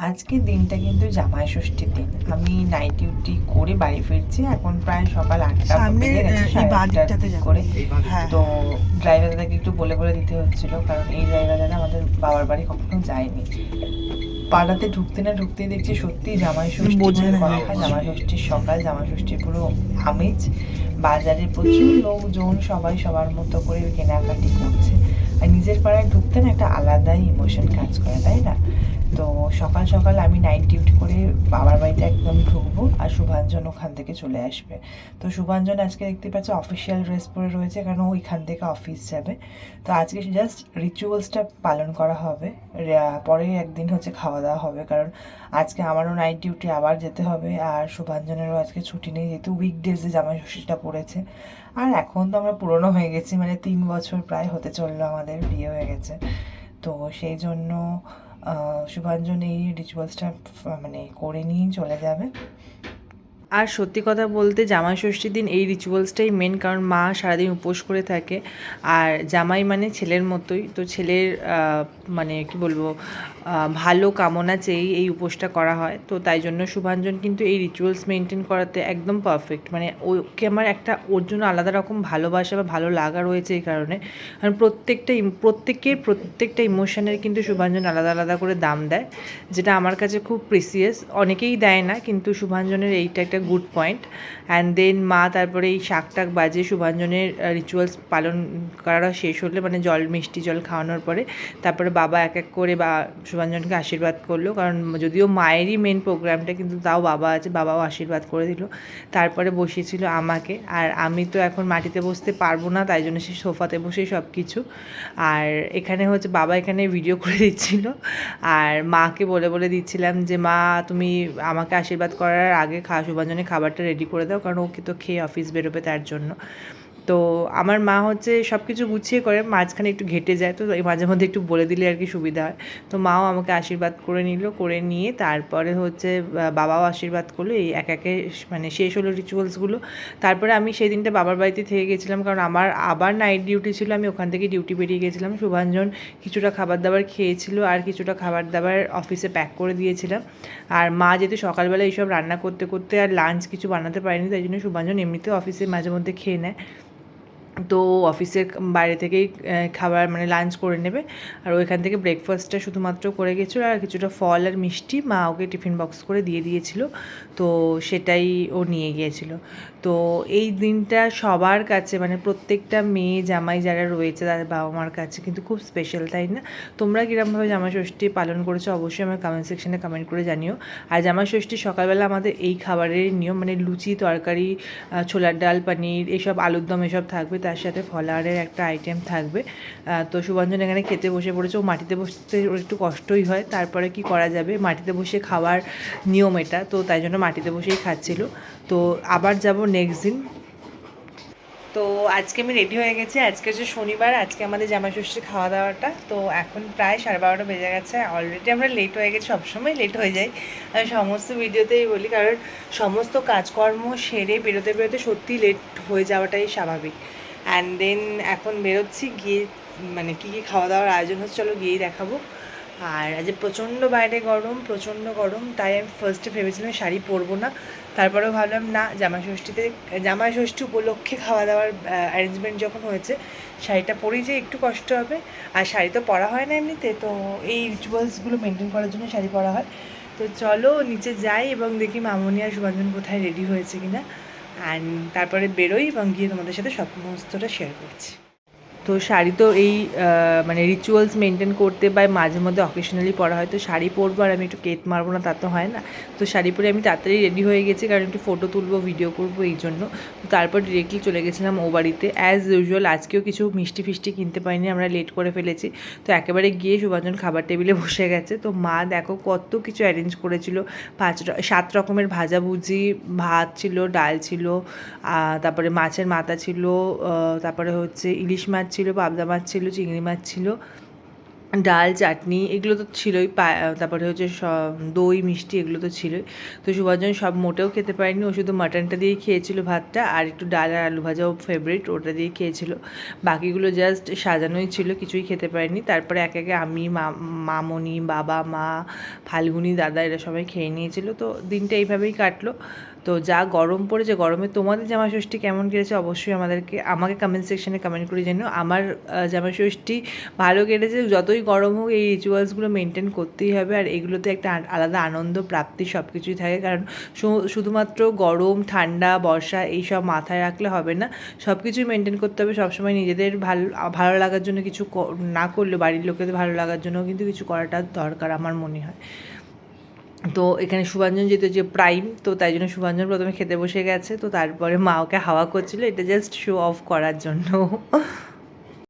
আজকে দিনটা কিন্তু জামাই ষষ্ঠীর দিন। আমি নাইট ডিউটি করে বাড়ি ফিরছি এখন প্রায় সকাল আটটা করে। হ্যাঁ। তো ড্রাইভার দাদাকে একটু বলে বলে দিতে হচ্ছিল কারণ এই ড্রাইভার দাদা আমাদের বাবার বাড়ি কখনো যায়নি। পাড়াতে ঢুকতে না ঢুকতে দেখছি সত্যি জামাই ষষ্ঠী। কথা জামাই ষষ্ঠীর সকাল জামাই ষষ্ঠীর পুরো আমেজ। বাজারে প্রচুর লোকজন সবাই সবার মতো করে কেনাকাটি করছে। আর নিজের পাড়ায় ঢুকতে না একটা আলাদাই ইমোশন কাজ করে, তাই না? তো সকাল সকাল আমি নাইট ডিউটি করে বাড়িতে একদম ঢুকবো আর শুভাঞ্জন ওখান থেকে চলে আসবে। তো শুভাঞ্জন আজকে দেখতে পাচ্ছি অফিসিয়াল ড্রেস পরে রয়েছে, কারণ ওইখান থেকে অফিস যাবে। তো আজকে জাস্ট রিচুয়ালসটা পালন করা হবে। পরে একদিন হচ্ছে খাওয়া দাওয়া হবে, কারণ আজকে আমারও নাইট ডিউটি আবার যেতে হবে। আর শুভাঞ্জনেরও আজকে ছুটি নেই, যেহেতু উইকডেজে জামাই ষষ্ঠীটা পড়েছে। আর এখন তো আমরা পুরনো হয়ে গেছি মানে তিন বছর প্রায় হতে চলল আমাদের, বিয়ে হয়ে গেছে। তো সেই জন্য শুভাঞ্জন এই রিচুয়ালসটা মানে করে নিয়েই চলে যাবে। আর সত্যি কথা বলতে জামাই ষষ্ঠীর দিন এই রিচুয়ালসটাই মেন কারণ মা সারাদিন উপোস করে থাকে। আর জামাই মানে ছেলের মতোই। তো ছেলের মানে কি বলব ভালো কামনা চেয়েই এই উপোসটা করা হয়। তো তাই জন্য শুভাঞ্জন কিন্তু এই রিচুয়ালস মেনটেন করাতে একদম পারফেক্ট মানে ওকে আমার একটা ওর জন্য আলাদা রকম ভালোবাসা বা ভালো লাগা রয়েছে এই কারণে। কারণ প্রত্যেকটা প্রত্যেকের প্রত্যেকটা ইমোশনের কিন্তু শুভাঞ্জন আলাদা আলাদা করে দাম দেয়। যেটা আমার কাছে খুব প্রিসিয়াস অনেকেই দেয় না, কিন্তু শুভাঞ্জনের এইটা একটা গুড পয়েন্ট অ্যান্ড দেন মা তারপরে এই শাক টাক বাজে শুভাঞ্জনের রিচুয়ালস পালন করা শেষ হলে মানে জল, মিষ্টি জল খাওয়ানোর পরে তারপরে বাবা এক এক করে বা শুভাঞ্জনকে আশীর্বাদ করল। কারণ যদিও মায়েরই মেন প্রোগ্রামটা কিন্তু তাও বাবা আছে, বাবাও আশীর্বাদ করে দিল। তারপরে বসিয়েছিল আমাকে। আর আমি তো এখন মাটিতে বসতে পারব না, তাই জন্য সে সোফাতে বসেই সব কিছু আর এখানে হচ্ছে, বাবা এখানে ভিডিও করে দিচ্ছিল। আর মাকে বলে বলে দিচ্ছিলাম যে, মা, তুমি আমাকে আশীর্বাদ করার আগে খা শুভাঞ্জনের খাবারটা রেডি করে দাও কারণ ওকে তো খেয়ে অফিস বেরোবে তার জন্য। তো আমার মা হচ্ছে সব কিছু গুছিয়ে করে মাঝখানে একটু ঘেটে যায়, তো মাঝে মধ্যে একটু বলে দিলে আর কি সুবিধা হয়। তো মাও আমাকে আশীর্বাদ করে নিল, করে নিয়ে তারপরে হচ্ছে বাবাও আশীর্বাদ করল, এই এক একে মানে শেষ হলো রিচুয়ালসগুলো তারপরে আমি সেই দিনটা বাবার বাড়িতে থেকে গেছিলাম, কারণ আমার, আবার নাইট ডিউটি ছিল, আমি ওখান থেকে ডিউটি বেরিয়ে গেছিলাম। শুভাঞ্জন কিছুটা খাবার দাবার খেয়েছিল আর কিছুটা খাবার দাবার অফিসে প্যাক করে দিয়েছিলাম। আর মা যেহেতু সকালবেলা এইসব রান্না করতে করতে আর লাঞ্চ কিছু বানাতে পারেনি, তাই জন্য শুভাঞ্জন এমনিতেও অফিসে মাঝে মধ্যে খেয়ে নেয়। তো অফিসের বাইরে থেকেই খাবার মানে লাঞ্চ করে নেবে। আর ওইখান থেকে ব্রেকফাস্টটা শুধুমাত্র করে গেছিল আর কিছুটা ফল আর মিষ্টি মা ওকে টিফিন বক্স করে দিয়ে দিয়েছিল। তো সেটাই ও নিয়ে গিয়েছিল। তো এই দিনটা সবার কাছে মানে প্রত্যেকটা মেয়ে, জামাই যারা রয়েছে তাদের বাবা মার কাছে কিন্তু খুব স্পেশাল তাই না? তোমরা কীরকমভাবে জামাই ষষ্ঠী পালন করেছ অবশ্যই আমার কমেন্ট সেকশানে কমেন্ট করে জানিও। আর জামাই ষষ্ঠী সকালবেলা আমাদের এই খাবারের নিয়ম মানে লুচি, তরকারি ছোলার ডাল, পানির, এসব আলুর দম এসব থাকবে। তার সাথে ফলাহারের একটা আইটেম থাকবে। তো সুভঞ্জন এখানে খেতে বসে পড়েছে। ও মাটিতে বসতে একটু কষ্টই হয়। তারপরে কি করা যাবে? মাটিতে বসে খাওয়ার নিয়ম এটা। তো তাই জন্য মাটিতে বসেই খাচ্ছিল। তো আবার যাব নেক্সট দিন। তো আজকে আমি রেডি হয়ে গেছি। আজকে হচ্ছে শনিবার। আজকে আমাদের জামা ষষ্ঠীর খাওয়া দাওয়াটা তো এখন প্রায় সাড়ে বারোটা বেজে গেছে। অলরেডি আমরা লেট হয়ে গেছি। সবসময় লেট হয়ে যাই। আমি সমস্ত ভিডিওতেই বলি, কারণ সমস্ত কাজকর্ম সেরে বেরোতে বেরোতে সত্যি লেট হয়ে যাওয়াটাই স্বাভাবিক। অ্যান্ড দেন এখন বেরোচ্ছি, গিয়ে মানে কী কী খাওয়া দাওয়ার আয়োজন হচ্ছে, চলো গিয়েই দেখাবো। আর আজ প্রচণ্ড বাইরে গরম, প্রচণ্ড গরম, তাই আমি ফার্স্টে ভেবেছিলাম শাড়ি পরবো না। তারপরেও ভাবলাম, না জামাই ষষ্ঠীতে জামাই ষষ্ঠী উপলক্ষে খাওয়া দাওয়ার অ্যারেঞ্জমেন্ট যখন হয়েছে, শাড়িটা পরেই যে একটু কষ্ট হবে। আর শাড়ি তো পরা হয় না এমনিতে, তো এই রিচুয়ালসগুলো মেনটেন করার জন্য শাড়ি পরা হয়। তো চলো, নিচে যাই এবং দেখি মামনি আর সুভাঞ্জন কোথায় রেডি হয়েছে কিনা। অ্যান্ড তারপরে বেরোই এবং গিয়ে তোমাদের সাথে সমস্তটা শেয়ার করছি। তো শাড়ি তো এই মানে রিচুয়ালস মেনটেন করতে বা মাঝে মধ্যে অকেশনালি পরা হয়, তো শাড়ি পরবো আর আমি একটু কেত মারবো না, তা তো হয় না। তো শাড়ি পরে আমি তাড়াতাড়ি রেডি হয়ে গেছি, কারণ একটু ফটো তুলবো ভিডিও করব এই জন্য। তো তারপর ডিরেক্টলি চলে গেছিলাম ও বাড়িতে। অ্যাজ ইউজুয়াল আজকেও কিছু মিষ্টি ফিষ্টি কিনতে পারিনি, আমরা লেট করে ফেলেছি। তো একেবারে গিয়ে সুভাজন খাবার টেবিলে বসে গেছে। তো মা দেখো কত কিছু অ্যারেঞ্জ করেছিল। পাঁচ সাত রকমের ভাজাভুজি ভাত ছিল, ডাল ছিল তারপরে মাছের মাথা ছিল তারপরে হচ্ছে ইলিশ মাছ ছিল, পাবদা মাছ ছিল, চিংড়ি মাছ ছিল, ডাল, চাটনি, এগুলো তো ছিলই তারপরে হচ্ছে সব দই, মিষ্টি এগুলো তো ছিলই। তো সুভাষজন সব মোটেও খেতে পারেনি, ও শুধু মাটনটা দিয়েই খেয়েছিল ভাতটা আর একটু ডাল আর আলু ভাজাও ফেভারিট ওটা দিয়ে খেয়েছিল। বাকিগুলো জাস্ট সাজানোই ছিল, কিছুই খেতে পারেনি। তারপরে এক একে আমি, মা- মামনি, বাবা, মা, ফাল্গুনি, দাদা এরা সবাই খেয়ে নিয়েছিল। তো দিনটা এইভাবেই কাটলো। তো যা গরম পড়েছে গরমে তোমাদের জামা ষষ্ঠী কেমন কেটেছে অবশ্যই আমাদেরকে, আমাকে কমেন্ট সেকশনে কমেন্ট করে জানিও। আমার জামা ষষ্ঠী ভালো কেটেছে, যতই গরম হোক, এই রিচুয়ালসগুলো মেনটেন করতেই হবে। আর এগুলোতে একটা আলাদা আনন্দ, প্রাপ্তি সব কিছুই থাকে। কারণ শুধুমাত্র গরম, ঠান্ডা, বর্ষা এইসব মাথায় রাখলে হবে না। সব কিছুই মেনটেন করতে হবে। সবসময় নিজেদের ভালো ভালো লাগার জন্য কিছু না করলে বাড়ির লোকেদের ভালো লাগার জন্য কিন্তু কিছু করাটা দরকার, আমার মনে হয়। তো এখানে সুভাঞ্জন যেহেতু যে প্রাইম তো তাই জন্য সুভাঞ্জন প্রথমে খেতে বসে গেছে, তো তারপরে মা ওকে হাওয়া করছিল, এটা জাস্ট শো অফ করার জন্য।